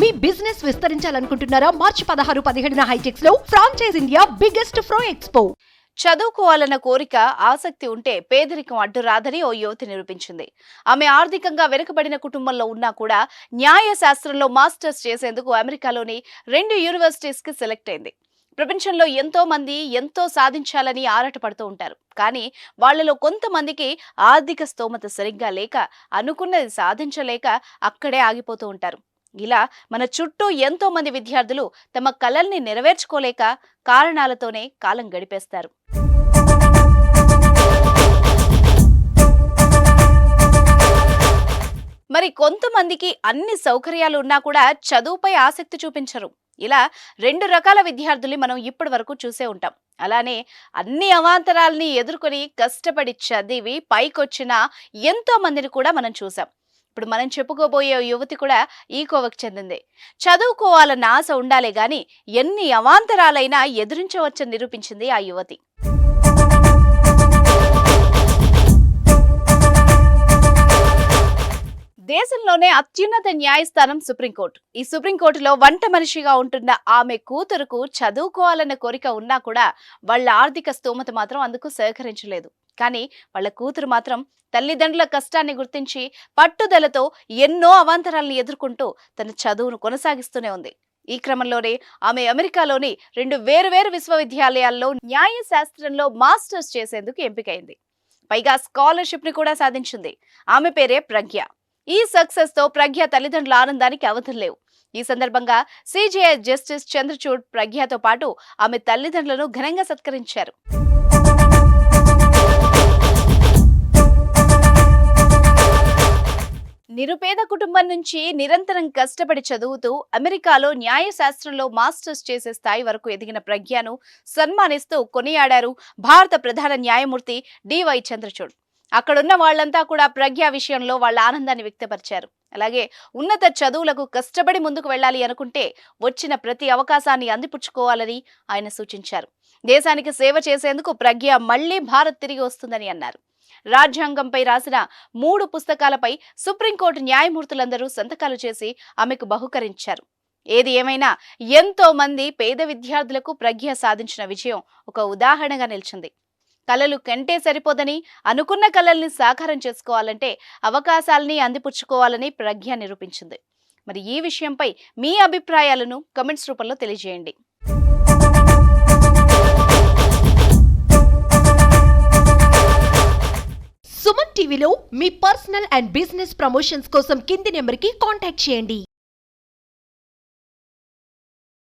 మీ business విస్తరించాలనుకుంటున్నారా? మార్చి పదహారు పదిహేడున హైటెక్స్లో franchise India biggest pro expo చదువుకోవాలన్న కోరిక ఆసక్తి ఉంటే పేదరికం అడ్డురాదని ఓ యువతి నిరూపించింది. ఆమె ఆర్థికంగా వెనుకబడిన కుటుంబంలో ఉన్నా కూడా న్యాయ శాస్త్రంలో మాస్టర్స్ చేసేందుకు అమెరికాలోని రెండు యూనివర్సిటీస్కి సెలెక్ట్ అయింది. ప్రపంచంలో ఎంతో మంది ఎంతో సాధించాలని ఆరాటపడుతూ ఉంటారు. కానీ వాళ్ళలో కొంతమందికి ఆర్థిక స్తోమత సరిగ్గా లేక అనుకున్నది సాధించలేక అక్కడే ఆగిపోతూ ఉంటారు. ఇలా మన చుట్టూ ఎంతో మంది విద్యార్థులు తమ కలల్ని నెరవేర్చుకోలేక కారణాలతోనే కాలం గడిపేస్తారు. మరి కొంతమందికి అన్ని సౌకర్యాలు ఉన్నా కూడా చదువుపై ఆసక్తి చూపించరు. ఇలా రెండు రకాల విద్యార్థుల్ని మనం ఇప్పటి వరకు చూసే ఉంటాం. అలానే అన్ని అవాంతరాల్ని ఎదుర్కొని కష్టపడి చదివి పైకొచ్చిన ఎంతో మందిని కూడా మనం చూసాం. ఇప్పుడు మనం చెప్పుకోబోయే యువతి కూడా ఈ కోవకు చెందింది. చదువుకోవాలన్న ఆశ ఉండాలే గాని ఎన్ని అవాంతరాలైనా ఎదురించవచ్చని నిరూపించింది ఆ యువతి. దేశంలోనే అత్యున్నత న్యాయస్థానం సుప్రీంకోర్టు. ఈ సుప్రీంకోర్టులో వంట మనిషిగా ఉంటున్న ఆమె కూతురుకు చదువుకోవాలన్న కోరిక ఉన్నా కూడా వాళ్ళ ఆర్థిక స్తోమత మాత్రం అందుకు సహకరించలేదు. కానీ వాళ్ళ కూతురు మాత్రం తల్లిదండ్రుల కష్టాన్ని గుర్తించి పట్టుదలతో ఎన్నో అవాంతరాలను ఎదుర్కొంటూ తన చదువును కొనసాగిస్తూనే ఉంది. ఈ క్రమంలోనే ఆమె అమెరికాలోని రెండు వేరువేరు విశ్వవిద్యాలయాల్లో న్యాయ శాస్త్రంలో మాస్టర్స్ చేసేందుకు ఎంపికైంది. పైగా స్కాలర్షిప్ని కూడా సాధించింది. ఆమె పేరే ప్రజ్ఞ. ఈ సక్సెస్తో ప్రజ్ఞ తల్లిదండ్రుల ఆనందానికి అవధులు లేవు. ఈ సందర్భంగా సిజేఐ జస్టిస్ చంద్రచూడ్ ప్రజ్ఞతో పాటు ఆమె తల్లిదండ్రులను ఘనంగా సత్కరించారు. నిరుపేద కుటుంబం నుంచి నిరంతరం కష్టపడి చదువుతూ అమెరికాలో న్యాయశాస్త్రంలో మాస్టర్స్ చేసే స్థాయి వరకు ఎదిగిన ప్రజ్ఞను సన్మానిస్తూ కొనియాడారు భారత ప్రధాన న్యాయమూర్తి డివై చంద్రచూడ్. అక్కడున్న వాళ్ళంతా కూడా ప్రజ్ఞ విషయంలో వాళ్ళ ఆనందాన్ని వ్యక్తపరిచారు. అలాగే ఉన్నత చదువులకు కష్టపడి ముందుకు వెళ్ళాలి అనుకుంటే వచ్చిన ప్రతి అవకాశాన్ని అందిపుచ్చుకోవాలని ఆయన సూచించారు. దేశానికి సేవ చేసేందుకు ప్రజ్ఞ మళ్ళీ భారత్ తిరిగి వస్తుందని అన్నారు. రాజ్యాంగంపై రాసిన మూడు పుస్తకాలపై సుప్రీంకోర్టు న్యాయమూర్తులందరూ సంతకాలు చేసి ఆమెకు బహుకరించారు. ఏది ఏమైనా ఎంతో మంది పేద విద్యార్థులకు ప్రజ్ఞ సాధించిన విజయం ఒక ఉదాహరణగా నిలిచింది. కళలు కంటే సరిపోదని అనుకున్న కళల్ని సాకారం చేసుకోవాలంటే అవకాశాలని అందిపుచ్చుకోవాలని ప్రజ్ఞ నిరూపించింది. మరి ఈ విషయంపై మీ అభిప్రాయాలను కమెంట్స్ రూపంలో తెలియజేయండి. సుమన్ టీవీలో మీ పర్సనల్ అండ్ బిజినెస్ ప్రమోషన్స్ కోసం కింది నెంబర్కి కాంటాక్ట్ చేయండి.